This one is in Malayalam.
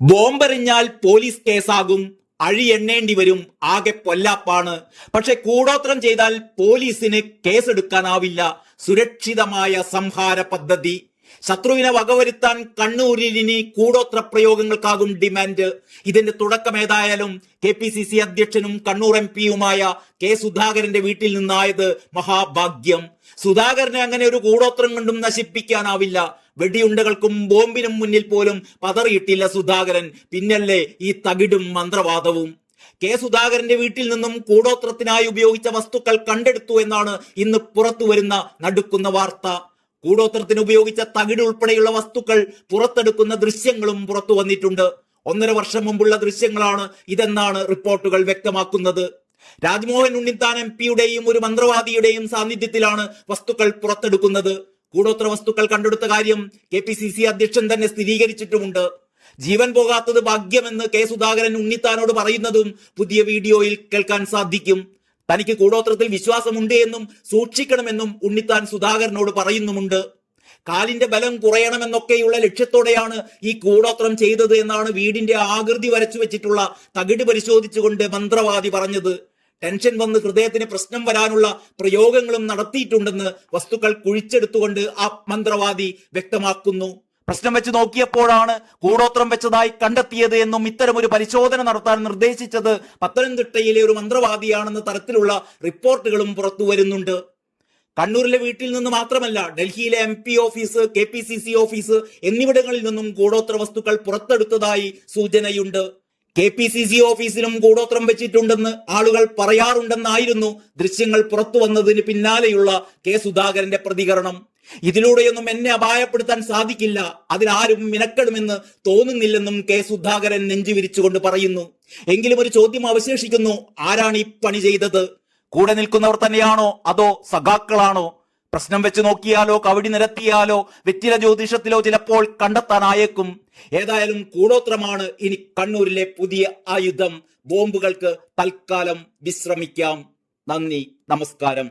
ബോംബെറിഞ്ഞാൽ പോലീസ് കേസാകും. അഴി എണ്ണേണ്ടി വരും. ആകെ പൊല്ലാപ്പാണ്. പക്ഷെ കൂടോത്രം ചെയ്താൽ പോലീസിന് കേസെടുക്കാനാവില്ല. സുരക്ഷിതമായ സംഹാര പദ്ധതി. ശത്രുവിനെ വകവരുത്താൻ കണ്ണൂരിൽ ഇനി കൂടോത്ര പ്രയോഗങ്ങൾക്കാകും ഡിമാൻഡ്. ഇതിന്റെ തുടക്കം ഏതായാലും കെ പി സി സി അധ്യക്ഷനും കണ്ണൂർ എം പിയുമായ കെ സുധാകരന്റെ വീട്ടിൽ നിന്നായത് മഹാഭാഗ്യം. സുധാകരനെ അങ്ങനെ ഒരു കൂടോത്രം കൊണ്ടും നശിപ്പിക്കാനാവില്ല. വെടിയുണ്ടകൾക്കും ബോംബിനും മുന്നിൽ പോലും പതറിയിട്ടില്ല സുധാകരൻ. പിന്നല്ലേ ഈ തകിടും മന്ത്രവാദവും. കെ സുധാകരന്റെ വീട്ടിൽ നിന്നും കൂടോത്രത്തിനായി ഉപയോഗിച്ച വസ്തുക്കൾ കണ്ടെടുത്തു എന്നാണ് ഇന്ന് പുറത്തു വരുന്ന നടുക്കുന്ന വാർത്ത. കൂടോത്രത്തിന് ഉപയോഗിച്ച തകിട് ഉൾപ്പെടെയുള്ള വസ്തുക്കൾ പുറത്തെടുക്കുന്ന ദൃശ്യങ്ങളും പുറത്തു വന്നിട്ടുണ്ട്. ഒന്നര വർഷം മുമ്പുള്ള ദൃശ്യങ്ങളാണ് ഇതെന്നാണ് റിപ്പോർട്ടുകൾ വ്യക്തമാക്കുന്നത്. രാജ്മോഹൻ ഉണ്ണിത്താൻ എം പിയുടെയും ഒരു മന്ത്രവാദിയുടെയും സാന്നിധ്യത്തിലാണ് വസ്തുക്കൾ പുറത്തെടുക്കുന്നത്. കൂടോത്ര വസ്തുക്കൾ കണ്ടെടുത്ത കാര്യം കെ പി സി സി അധ്യക്ഷൻ തന്നെ സ്ഥിരീകരിച്ചിട്ടുമുണ്ട്. ജീവൻ പോകാത്തത് ഭാഗ്യമെന്ന് കെ സുധാകരൻ ഉണ്ണിത്താനോട് പറയുന്നതും പുതിയ വീഡിയോയിൽ കേൾക്കാൻ സാധിക്കും. തനിക്ക് കൂടോത്രത്തിൽ വിശ്വാസമുണ്ട് എന്നും സൂക്ഷിക്കണമെന്നും ഉണ്ണിത്താൻ സുധാകരനോട് പറയുന്നുമുണ്ട്. കാലിന്റെ ബലം കുറയണമെന്നൊക്കെയുള്ള ലക്ഷ്യത്തോടെയാണ് ഈ കൂടോത്രം ചെയ്തത് എന്നാണ് വീടിന്റെ ആകൃതി വരച്ചു വെച്ചിട്ടുള്ള തകിട് പരിശോധിച്ചുകൊണ്ട് മന്ത്രവാദി പറഞ്ഞത്. ടെൻഷൻ വന്ന് ഹൃദയത്തിന് പ്രശ്നം വരാനുള്ള പ്രയോഗങ്ങളും നടത്തിയിട്ടുണ്ടെന്ന് വസ്തുക്കൾ കുഴിച്ചെടുത്തുകൊണ്ട് ആ മന്ത്രവാദി വ്യക്തമാക്കുന്നു. പ്രശ്നം വെച്ച് നോക്കിയപ്പോഴാണ് കൂടോത്രം വെച്ചതായി കണ്ടെത്തിയത് എന്നും ഇത്തരം ഒരു പരിശോധന നടത്താൻ നിർദ്ദേശിച്ചത് പത്തനംതിട്ടയിലെ ഒരു മന്ത്രവാദിയാണെന്ന തരത്തിലുള്ള റിപ്പോർട്ടുകളും പുറത്തു വരുന്നുണ്ട്. കണ്ണൂരിലെ വീട്ടിൽ നിന്ന് മാത്രമല്ല ഡൽഹിയിലെ M P office K P C C office എന്നിവിടങ്ങളിൽ നിന്നും കൂടോത്ര വസ്തുക്കൾ പുറത്തെടുത്തതായി സൂചനയുണ്ട്. കെ പി സി സി ഓഫീസിലും കൂടോത്രം വെച്ചിട്ടുണ്ടെന്ന് ആളുകൾ പറയാറുണ്ടെന്നായിരുന്നു ദൃശ്യങ്ങൾ പുറത്തു വന്നതിന് പിന്നാലെയുള്ള കെ സുധാകരന്റെ പ്രതികരണം. ഇതിലൂടെയൊന്നും എന്നെ അപായപ്പെടുത്താൻ സാധിക്കില്ല. അതിനാരും മിനക്കെടുമെന്ന് തോന്നുന്നില്ലെന്നും കെ സുധാകരൻ നെഞ്ചുവിരിച്ചുകൊണ്ട് പറയുന്നു. എങ്കിലും ഒരു ചോദ്യം അവശേഷിക്കുന്നു. ആരാണ് ഈ പണി ചെയ്തത്? കൂടെ നിൽക്കുന്നവർ തന്നെയാണോ? അതോ സഖാക്കളാണോ? പ്രശ്നം വെച്ച് നോക്കിയാലോ? കവടി നിരത്തിയാലോ? വെറ്റില ജ്യോതിഷത്തിലോ ചിലപ്പോൾ കണ്ടെത്താനായേക്കും. ഏതായാലും കൂടോത്രമാണ് ഇനി കണ്ണൂരിലെ പുതിയ ആയുധം. ബോംബുകൾക്ക് തൽക്കാലം വിശ്രമിക്കാം. നന്ദി. നമസ്കാരം.